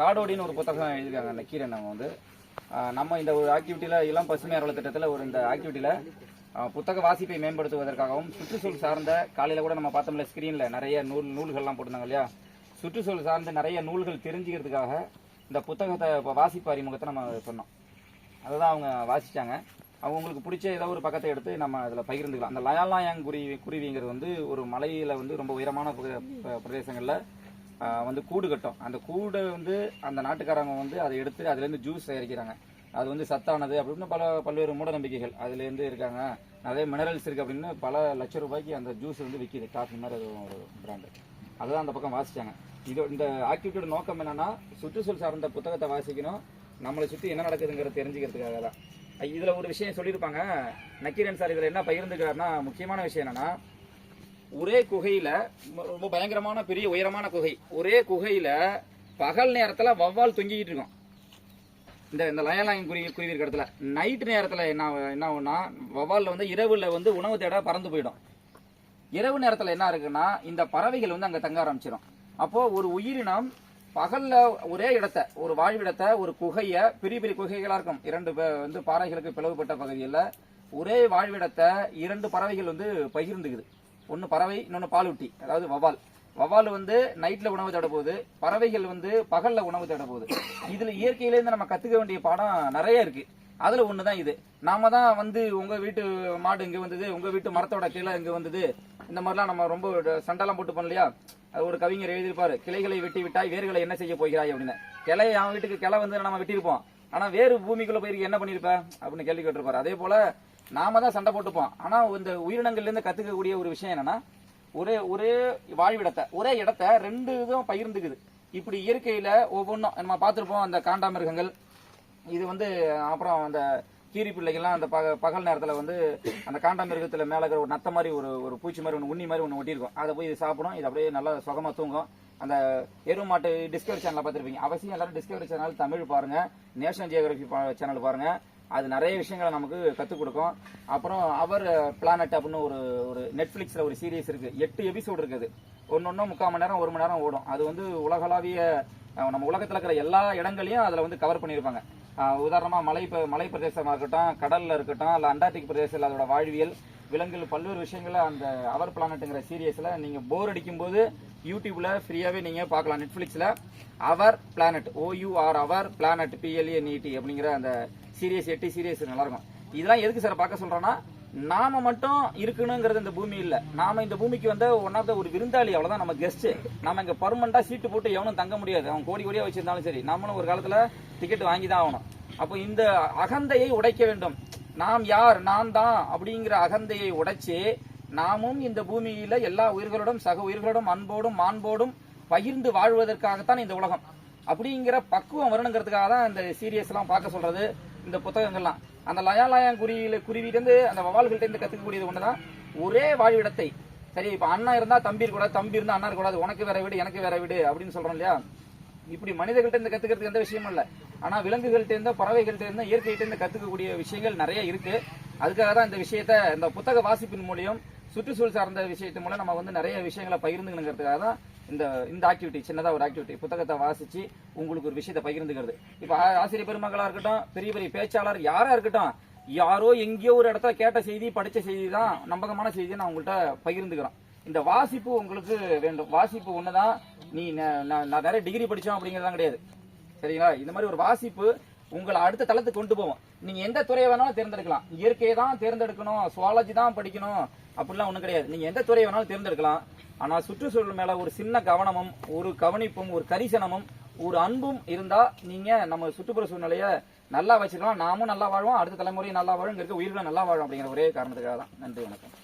காடோடின்னு ஒரு புத்தகம் எழுதியிருக்காங்க நக்கீரன் அவங்க வந்து. நம்ம இந்த ஒரு ஆக்டிவிட்டியில் இளம் பசுமை அறவல திட்டத்தில் ஒரு இந்த ஆக்டிவிட்டியில் புத்தக வாசிப்பை மேம்படுத்துவதற்காகவும் சுற்றுச்சூழல் சார்ந்த காலையில் கூட நம்ம பார்த்தோம்ல ஸ்க்ரீனில் நிறைய நூல் நூல்கள்லாம் போட்டிருந்தாங்க இல்லையா? சுற்றுச்சூழல் சார்ந்த நிறைய நூல்கள் தெரிஞ்சுக்கிறதுக்காக இந்த புத்தகத்தை இப்போ வாசிப்பு அறிமுகத்தை நம்ம சொன்னோம். அதை தான் அவங்க வாசிச்சாங்க. அவங்களுக்கு பிடிச்ச ஏதோ ஒரு பக்கத்தை எடுத்து நம்ம அதில் பகிர்ந்துக்கலாம். அந்த லயாலாயாங் குருவி குருவிங்கிறது வந்து ஒரு மலையில் வந்து ரொம்ப உயரமான பிரதேசங்களில் வந்து கூடு கட்டும். அந்த கூடை வந்து அந்த நாட்டுக்காரங்க வந்து அதை எடுத்து அதுலேருந்து ஜூஸ் தயாரிக்கிறாங்க. அது வந்து சத்தானது அப்படின்னு பல பல்வேறு மூட நம்பிக்கைகள் அதுலேருந்து இருக்காங்க. நிறைய மினரல்ஸ் இருக்கு அப்படின்னு பல லட்சம் ரூபாய்க்கு அந்த ஜூஸ் வந்து விற்கிது காஃபி மாதிரி அது ஒரு பிராண்டு அதுதான் அந்த பக்கம் வாசிச்சாங்க. இது இந்த ஆக்டிவிட்டியோட நோக்கம் என்னன்னா சுற்றுச்சூழல் சார்ந்த புத்தகத்தை வாசிக்கணும். நம்மளை சுற்றி என்ன நடக்குதுங்கிறத தெரிஞ்சுக்கிறதுக்காக தான். இதில் ஒரு விஷயம் சொல்லியிருப்பாங்க. நக்கீரன் சார் இதில் என்ன பகிர்ந்துக்கிறாருன்னா முக்கியமான விஷயம் என்னன்னா ஒரே குகையில ரொம்ப பயங்கரமான பெரிய உயரமான குகை. ஒரே குகையில பகல் நேரத்துல வவ்வால் தொங்கிக்கிட்டு இருக்கும். இந்த இந்த லயலாயம் குருவி குருவி இருக்க இடத்துல. நைட் நேரத்தில் என்ன என்ன ஆகும்னா வவ்வாலில் வந்து இரவில் வந்து உணவு தேட பறந்து போயிடும். இரவு நேரத்தில் என்ன இருக்குன்னா இந்த பறவைகள் வந்து அங்கே தங்க ஆரம்பிச்சிடும் அப்போது ஒரு உயிரினம் பகலில் ஒரே இடத்த ஒரு வாழ்விடத்தை ஒரு குகையை பெரிய பெரிய குகைகளாக இருக்கும். இரண்டு பே- வந்து பாறைகளுக்கு பிளவுபட்ட பகுதியில் ஒரே வாழ்விடத்தை இரண்டு பறவைகள் வந்து பகிர்ந்துக்குது. ஒன்று பறவை இன்னொன்று பாலூட்டி. அதாவது வவால் வவால் வந்து நைட்டில் உணவு தேட போகுது பறவைகள் வந்து பகலில் உணவு தேட போகுது இதில் இயற்கையிலேருந்து நம்ம கற்றுக்க வேண்டிய பாடம் நிறைய இருக்கு. ஒன்று தான் இது. நாம தான் வந்து உங்கள் வீட்டு மாடு இங்கே வந்தது உங்கள் வீட்டு மரத்தோட கீழே இங்கே வந்தது இந்த மாதிரிலாம் நம்ம ரொம்ப சண்டைலாம் போட்டு பண்ணலையா அது ஒரு கவிஞர் எழுதியிருப்பாரு கிளைகளை வெட்டி விட்டாய் வேர்களை என்ன செய்ய போகிறாய்? அப்படின்னு. கிளையை அவன் வீட்டுக்கு கிளை வந்து நம்ம வெட்டியிருப்போம். ஆனால் வேறு பூமிக்குள்ளே போயிருக்கு என்ன பண்ணியிருப்பேன் அப்படின்னு கேள்வி கேட்டிருப்பாரு. அதே போல் நாம தான் சண்டை போட்டுப்போம். ஆனா இந்த உயிரினங்கள்ல இருந்து கத்துக்கக்கூடிய ஒரு விஷயம் என்னன்னா ஒரே ஒரே வாழ்விடத்தை ஒரே இடத்த ரெண்டு இதுவும் பகிர்ந்துக்குது. இப்படி இயற்கையில ஒவ்வொன்றும் நம்ம பார்த்துருப்போம் அந்த காண்டாமிருகங்கள். இது வந்து அப்புறம் அந்த கீரி பிள்ளைகள்லாம் அந்த பக பகல் நேரத்தில் வந்து அந்த காண்டாமிருகத்தில் மேலே இருக்கிற ஒரு நத்த மாதிரி ஒரு ஒரு பூச்சி மாதிரி ஒன்று உண்ணி மாதிரி ஒன்று ஒட்டியிருக்கும். அதை போய் இது சாப்பிடும். இது அப்படியே நல்லா சுகமாக தூங்கும். அந்த எரு மாட்டு டிஸ்கவரி சேனலில் பார்த்துருப்பீங்க. அவசியம் எல்லாரும் டிஸ்கவரி சேனல் தமிழ் பாருங்கள் நேஷனல் ஜியோகிராஃபி சேனல் பாருங்கள் அது நிறைய விஷயங்களை நமக்கு கற்றுக் கொடுக்கும். அப்புறம் அவர் பிளானட் அப்படின்னு ஒரு ஒரு நெட்ஃப்ளிக்ஸில் ஒரு சீரியஸ் இருக்குது எட்டு எபிசோடு இருக்குது. ஒன்று ஒன்றும் முக்கால் மணி நேரம் ஒரு மணி நேரம் ஓடும். அது வந்து உலகளாவிய நம்ம உலகத்தில் இருக்கிற எல்லா இடங்களையும் அதில் வந்து கவர் பண்ணியிருப்பாங்க. உதாரணமாக மலை ப- மலை பிரதேசமாக இருக்கட்டும் கடலில் இருக்கட்டும் இல்லை அண்டார்டிக் பிரதேசத்தில் அதோட வாழ்வியல் விலங்குகள் பல்வேறு விஷயங்களை அந்த அவர் பிளானட்டுங்கிற சீரியஸில் நீங்கள் போர் அடிக்கும்போது யூடியூப்பில் ஃப்ரீயாகவே நீங்கள் பார்க்கலாம். நெட்ஃப்ளிக்ஸில் our planet O U R our planet P L A நீட்டி அப்படிங்கிற அந்த சீரியஸ் எட்டு சீரியஸ் நல்லாயிருக்கும் இதெல்லாம் எதுக்கு சார் பார்க்க சொல்கிறேன்னா நாம மட்டும் இருக்கணுங்கிறது இந்த பூமி இல்ல. நாம இந்த பூமிக்கு வந்த ஒன் ஆஃப் த ஒரு விருந்தாளி அவ்வளவுதான். நம்ம கெஸ்ட் நம்ம இங்க பர்மனண்டா சீட்டு போட்டு எவனும் தங்க முடியாது. அவன் கோடி கோடியா வச்சிருந்தாலும் சரி. நாமளும் ஒரு காலத்துல டிக்கெட் வாங்கி தான் ஆகணும். அப்போ இந்த அகந்தையை உடைக்க வேண்டும். நாம் யார்? நான் தான் அப்படிங்கிற அகந்தையை உடைச்சு நாமும் இந்த பூமியில எல்லா உயிர்களோடும் சக உயிர்களோடும் அன்போடும் மாண்போடும் பகிர்ந்து வாழ்வதற்காகத்தான் இந்த உலகம். அப்படிங்கிற பக்குவம் வரணுங்கிறதுக்காக தான் இந்த சீரியஸ்லாம் பார்க்க சொல்றது. இந்த புத்தகங்கள்லாம். அந்த லயாலயம் குருவியில குருவியிலிருந்து அந்த வவால்கள்ட்டேருந்து கற்றுக்கக்கூடியது கத்துக்கக்கூடியது ஒண்ணுதான். ஒரே வாழ்விடத்தை சரி இப்ப அண்ணா இருந்தா தம்பி இருக்கக்கூடாது தம்பி இருந்தா அண்ணா இருக்கக்கூடாது உனக்கு வேற வீடு எனக்கு வேற வீடு அப்படின்னு சொல்றோம் இல்லையா? இப்படி மனிதர்கள்ட்ட இருந்து கத்துக்கிறதுக்கு எந்த விஷயமும் இல்ல. ஆனா விலங்குகள்ட்ட இருந்து பறவைகள்ட்ட இருந்து இயற்கைகிட்ட இருந்து கத்துக்கக்கூடிய விஷயங்கள் நிறைய இருக்கு. அதுக்காக தான் இந்த விஷயத்த இந்த புத்தக வாசிப்பின் மூலியம் சுற்றுச்சூழல் சார்ந்த விஷயத்து மூலம் நம்ம வந்து நிறைய விஷயங்களை பகிர்ந்துங்கிறதுக்காக தான் இந்த இந்த ஆக்டிவிட்டி சின்னதாக ஒரு ஆக்டிவிட்டி புத்தகத்தை வாசிச்சு உங்களுக்கு ஒரு விஷயத்தை பகிர்ந்துக்கிறது. இப்போ ஆசிரியர் பெருமக்களாக இருக்கட்டும் பெரிய பெரிய பேச்சாளர் யாராக இருக்கட்டும் யாரோ எங்கேயோ ஒரு இடத்துல கேட்ட செய்தி படித்த செய்தி தான் நம்பகமான செய்தியை நான் உங்கள்கிட்ட பகிர்ந்துக்கிறோம். இந்த வாசிப்பு உங்களுக்கு வேண்டும். வாசிப்பு ஒன்று தான் நீ நான் நிறைய டிகிரி படித்தோம் அப்படிங்கறதுலாம் கிடையாது. சரிங்களா? இந்த மாதிரி ஒரு வாசிப்பு உங்களை அடுத்த தளத்துக்கு கொண்டு போவோம். நீங்கள் எந்த துறையை வேணாலும் தேர்ந்தெடுக்கலாம். இயற்கையை தான் தேர்ந்தெடுக்கணும். சுவாலஜி தான் படிக்கணும். அப்படிலாம் ஒன்றும் கிடையாது. நீங்கள் எந்த துறையை வேணாலும் தேர்ந்தெடுக்கலாம். ஆனால் சுற்றுச்சூழல் மேலே ஒரு சின்ன கவனமும் ஒரு கவனிப்பும் ஒரு கரிசனமும் ஒரு அன்பும் இருந்தால் நீங்கள் நம்ம சுற்றுப்புற சூழ்நிலையை நல்லா வச்சுக்கலாம். நாமும் நல்லா வாழ்வோம் அடுத்த தலைமுறையும் நல்லா வாழும் இருக்க உயிர்களும் நல்லா வாழும் அப்படிங்கிற ஒரே காரணத்துக்காக தான். நன்றி வணக்கம்.